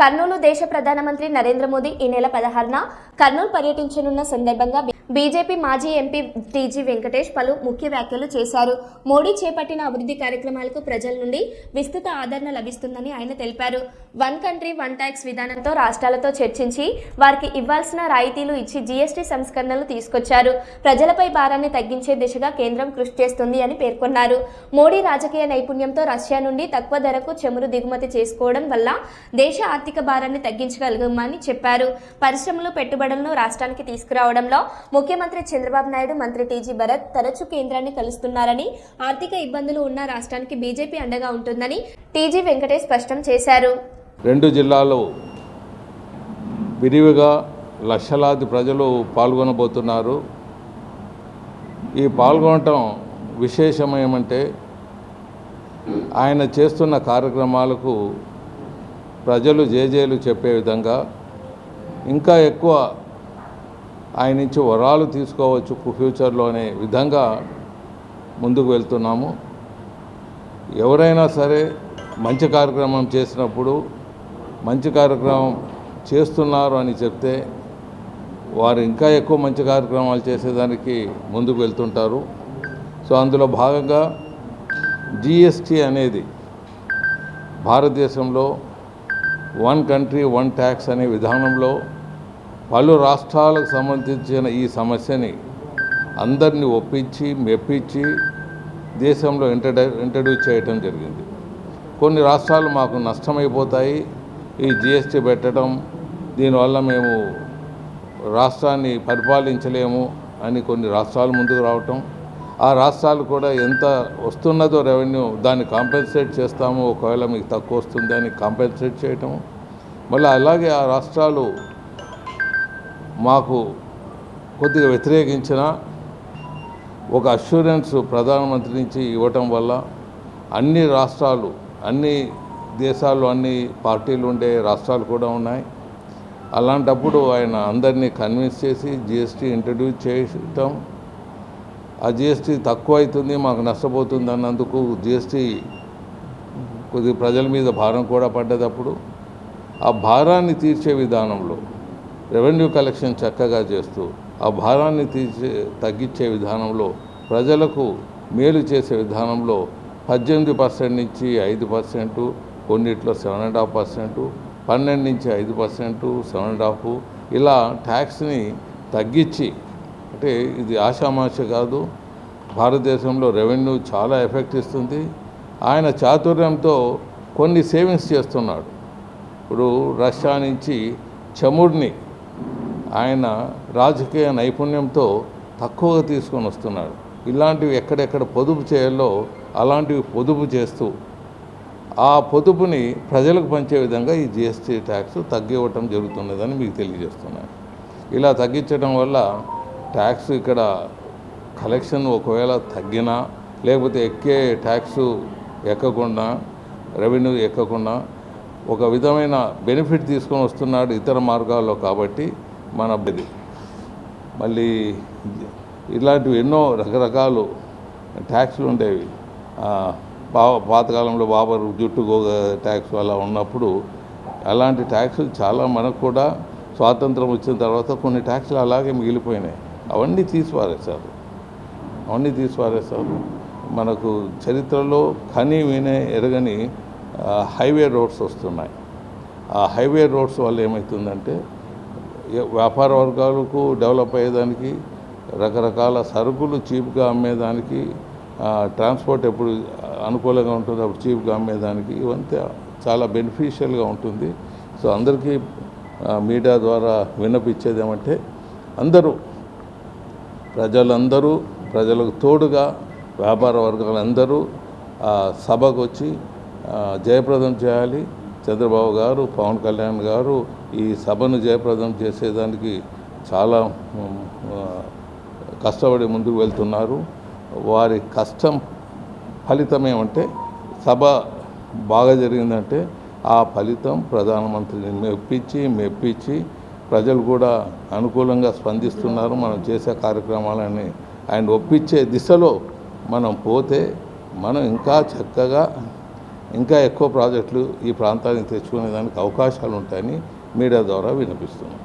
కర్నూలు దేశ ప్రధానమంత్రి నరేంద్ర మోదీ ఈ నెల పదహారున కర్నూలు పర్యటించనున్న సందర్భంగా బీజేపీ మాజీ ఎంపీ టీజీ వెంకటేష్ పలు ముఖ్య వ్యాఖ్యలు చేశారు. మోడీ చేపట్టిన అభివృద్ధి కార్యక్రమాలకు ప్రజల నుండి విస్తృత ఆదరణ లభిస్తుందని ఆయన తెలిపారు. వన్ కంట్రీ వన్ ట్యాక్స్ విధానంతో రాష్ట్రాలతో చర్చించి వారికి ఇవ్వాల్సిన రాయితీలు ఇచ్చి జీఎస్టీ సంస్కరణలు తీసుకొచ్చారు. ప్రజలపై భారాన్ని తగ్గించే దిశగా కేంద్రం కృషి చేస్తుంది అని పేర్కొన్నారు. మోడీ రాజకీయ నైపుణ్యంతో రష్యా నుండి తక్కువ ధరకు చమురు దిగుమతి చేసుకోవడం వల్ల దేశ ఆర్థిక ఆర్థిక భారాన్ని తగ్గించగలగమని చెప్పారు. పరిశ్రమలు పెట్టుబడులను రాష్ట్రానికి తీసుకురావడంలో ముఖ్యమంత్రి చంద్రబాబు నాయుడు మంత్రి టీజీ భరత్ తరచూ కేంద్రాన్ని కలుస్తున్నారని ఆర్థిక ఇబ్బందులు ఉన్న రాష్ట్రానికి బీజేపీ అండగా ఉంటుందని టీజీ వెంకటేష్ స్పష్టం చేశారు. రెండు జిల్లాలో విరివిగా లక్షలాది ప్రజలు పాల్గొనబోతున్నారు. ఈ పాల్గొనటం విశేషం ఏమంటే ఆయన చేస్తున్న కార్యక్రమాలకు ప్రజలు జేజేలు చెప్పే విధంగా ఇంకా ఎక్కువ ఆయన నుంచి వరాలు తీసుకోవచ్చు ఫ్యూచర్లో అనే విధంగా ముందుకు వెళ్తున్నాము. ఎవరైనా సరే మంచి కార్యక్రమం చేసినప్పుడు మంచి కార్యక్రమం చేస్తున్నారు అని చెప్తే వారు ఇంకా ఎక్కువ మంచి కార్యక్రమాలు చేసేదానికి ముందుకు వెళ్తుంటారు. సో అందులో భాగంగా జిఎస్టీ అనేది భారతదేశంలో వన్ కంట్రీ వన్ ట్యాక్స్ అనే విధానంలో పలు రాష్ట్రాలకు సంబంధించిన ఈ సమస్యని అందరినీ ఒప్పించి మెప్పించి దేశంలో ఇంట్రడ్యూ ఇంట్రడ్యూస్ చేయటం జరిగింది. కొన్ని రాష్ట్రాలు మాకు నష్టమైపోతాయి. ఈ జిఎస్టీ పెట్టడం దీనివల్ల మేము రాష్ట్రాన్ని పరిపాలించలేము అని కొన్ని రాష్ట్రాలు ముందుకు రావటం ఆ రాష్ట్రాలు కూడా ఎంత వస్తున్నదో రెవెన్యూ దాన్ని కాంపెన్సేట్ చేస్తాము ఒకవేళ మీకు తక్కువ వస్తుంది అని కాంపెన్సేట్ చేయటం మళ్ళీ అలాగే ఆ రాష్ట్రాలు మాకు కొద్దిగా వ్యతిరేకించిన ఒక అష్యూరెన్స్ ప్రధానమంత్రి నుంచి ఇవ్వటం వల్ల అన్ని రాష్ట్రాలు అన్ని దేశాల్లో అన్ని పార్టీలు ఉండే రాష్ట్రాలు కూడా ఉన్నాయి. అలాంటప్పుడు ఆయన అందరినీ కన్విన్స్ చేసి జిఎస్టీ ఇంట్రడ్యూస్ చేయటం ఆ జిఎస్టీ తక్కువ అవుతుంది మాకు నష్టపోతుంది అన్నందుకు జిఎస్టీ కొద్ది ప్రజల మీద భారం కూడా పడ్డదప్పుడు ఆ భారాన్ని తీర్చే విధానంలో రెవెన్యూ కలెక్షన్ చక్కగా చేస్తూ ఆ భారాన్ని తీర్చే తగ్గించే విధానంలో ప్రజలకు మేలు చేసే విధానంలో పద్దెనిమిది పర్సెంట్ నుంచి ఐదు పర్సెంటు కొన్నిట్లో సెవెన్ అండ్ హాఫ్ పర్సెంటు పన్నెండు నుంచి ఐదు పర్సెంటు సెవెన్ అండ్ హాఫ్ ఇలా ట్యాక్స్ని తగ్గించి అంటే ఇది ఆషామాష కాదు. భారతదేశంలో రెవెన్యూ చాలా ఎఫెక్ట్ ఇస్తుంది. ఆయన చాతుర్యంతో కొన్ని సేవింగ్స్ చేస్తున్నాడు. ఇప్పుడు రష్యా నుంచి చముర్ని ఆయన రాజకీయ నైపుణ్యంతో తక్కువగా తీసుకొని వస్తున్నాడు. ఇలాంటివి ఎక్కడెక్కడ పొదుపు చేయాలో అలాంటివి పొదుపు చేస్తూ ఆ పొదుపుని ప్రజలకు పంచే విధంగా ఈ జిఎస్టీ ట్యాక్స్ తగ్గివ్వటం జరుగుతున్నదని మీకు తెలియజేస్తున్నాను. ఇలా తగ్గించడం వల్ల ట్యాక్స్ ఇక్కడ కలెక్షన్ ఒకవేళ తగ్గినా లేకపోతే ఎక్కే ట్యాక్స్ ఎక్కకుండా రెవెన్యూ ఎక్కకుండా ఒక విధమైన బెనిఫిట్ తీసుకొని వస్తున్నాడు ఇతర మార్గాల్లో కాబట్టి మన ఇది. మళ్ళీ ఇలాంటివి ఎన్నో రకరకాలు ట్యాక్స్లు ఉండేవి. ఆ, పాతకాలంలో బాబర్ జుట్టు గోగ ట్యాక్స్ అలా ఉన్నప్పుడు అలాంటి ట్యాక్సులు చాలా మనకు కూడా స్వాతంత్రం వచ్చిన తర్వాత కొన్ని ట్యాక్సులు అలాగే మిగిలిపోయినాయి. అవన్నీ తీసిపారేశారు అవన్నీ తీసిపారేశారు మనకు చరిత్రలో కని వినే ఎరగని హైవే రోడ్స్ వస్తున్నాయి. ఆ హైవే రోడ్స్ వల్ల ఏమవుతుందంటే వ్యాపార వర్గాలకు డెవలప్ అయ్యేదానికి రకరకాల సరుకులు చీప్గా అమ్మేదానికి ట్రాన్స్పోర్ట్ ఎప్పుడు అనుకూలంగా ఉంటుంది అప్పుడు చీప్గా అమ్మేదానికి ఇవంతా చాలా బెనిఫిషియల్గా ఉంటుంది. సో అందరికీ మీడియా ద్వారా విన్నపించేది ఏమంటే అందరూ ప్రజలందరూ ప్రజలకు తోడుగా వ్యాపార వర్గాలందరూ ఆ, సభకు వచ్చి జయప్రదం చేయాలి. చంద్రబాబు గారు పవన్ కళ్యాణ్ గారు ఈ సభను జయప్రదం చేసేదానికి చాలా కష్టపడి ముందుకు వెళ్తున్నారు. వారి కష్టం ఫలితం ఏమంటే సభ బాగా జరిగిందంటే ఆ ఫలితం ప్రధానమంత్రిని మెప్పించి మెప్పించి ప్రజలు కూడా అనుకూలంగా స్పందిస్తున్నారు. మనం చేసే కార్యక్రమాలని ఆయన ఒప్పించే దిశలో మనం పోతే మనం ఇంకా చక్కగా ఇంకా ఎక్కువ ప్రాజెక్టులు ఈ ప్రాంతానికి తెచ్చుకునే దానికి అవకాశాలు ఉంటాయని మీడియా ద్వారా వినిపిస్తున్నాం.